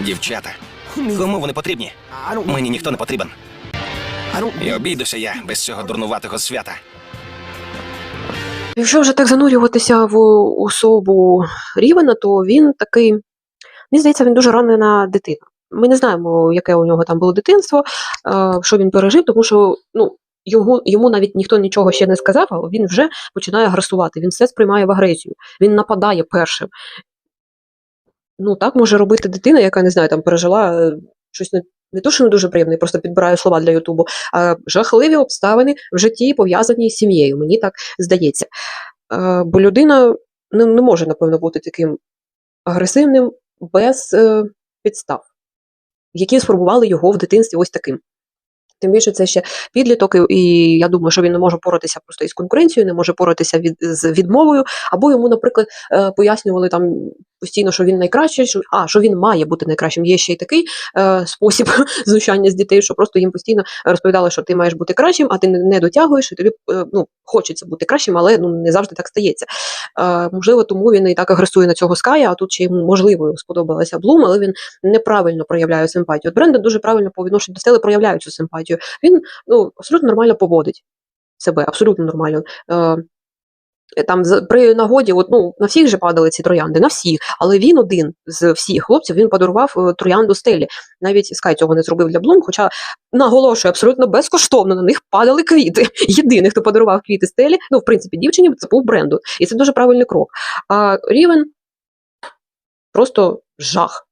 Дівчата. Кому вони потрібні? Мені ніхто не потрібен. І обійдуся я без цього дурнуватого свята. Якщо вже так занурюватися в особу Рівена, то він такий, мені здається, він дуже ранена дитина. Ми не знаємо, яке у нього там було дитинство, е, що він пережив, тому що ну, його, йому навіть ніхто нічого ще не сказав, а він вже починає агресувати. Він все сприймає в агресію, він нападає першим. Ну, так може робити дитина, яка не знаю, там пережила е, щось не, не то, що не дуже приємне, просто підбираю слова для Ютубу, а жахливі обставини в житті пов'язані з сім'єю. Мені так здається. Е, бо людина не, не може, напевно, бути таким агресивним без е, підстав, які сформували його в дитинстві ось таким. Тим більше це ще підліток, і- я думаю, що він не може поратися просто із конкуренцією, не може поратися від, з відмовою, або йому, наприклад, е, пояснювали там постійно, що він найкращий, що, а, що він має бути найкращим. Є ще й такий е, спосіб знущання з дітей, що просто їм постійно розповідали, що ти маєш бути кращим, а ти не, дотягуєш, і тобі е, ну, хочеться бути кращим, але ну, не завжди так стається. Е, можливо, тому він і так агресує на цього Ская, а тут ще йому можливо сподобалася Блум, але він неправильно проявляє симпатію. От Брендон дуже правильно по відношенню до Стели проявляє цю симпатію. Він ну, абсолютно нормально поводить себе, абсолютно нормально. Е, там при нагоді, от, ну, на всіх же падали ці троянди, на всіх, але він один з всіх хлопців він подарував е, троянду стелі. Навіть Скай цього не зробив для Блум, хоча наголошую, абсолютно безкоштовно на них падали квіти. Єдиний, хто подарував квіти стелі, ну, в принципі, дівчині це був Брендон. І це дуже правильний крок. А Рівен просто жах.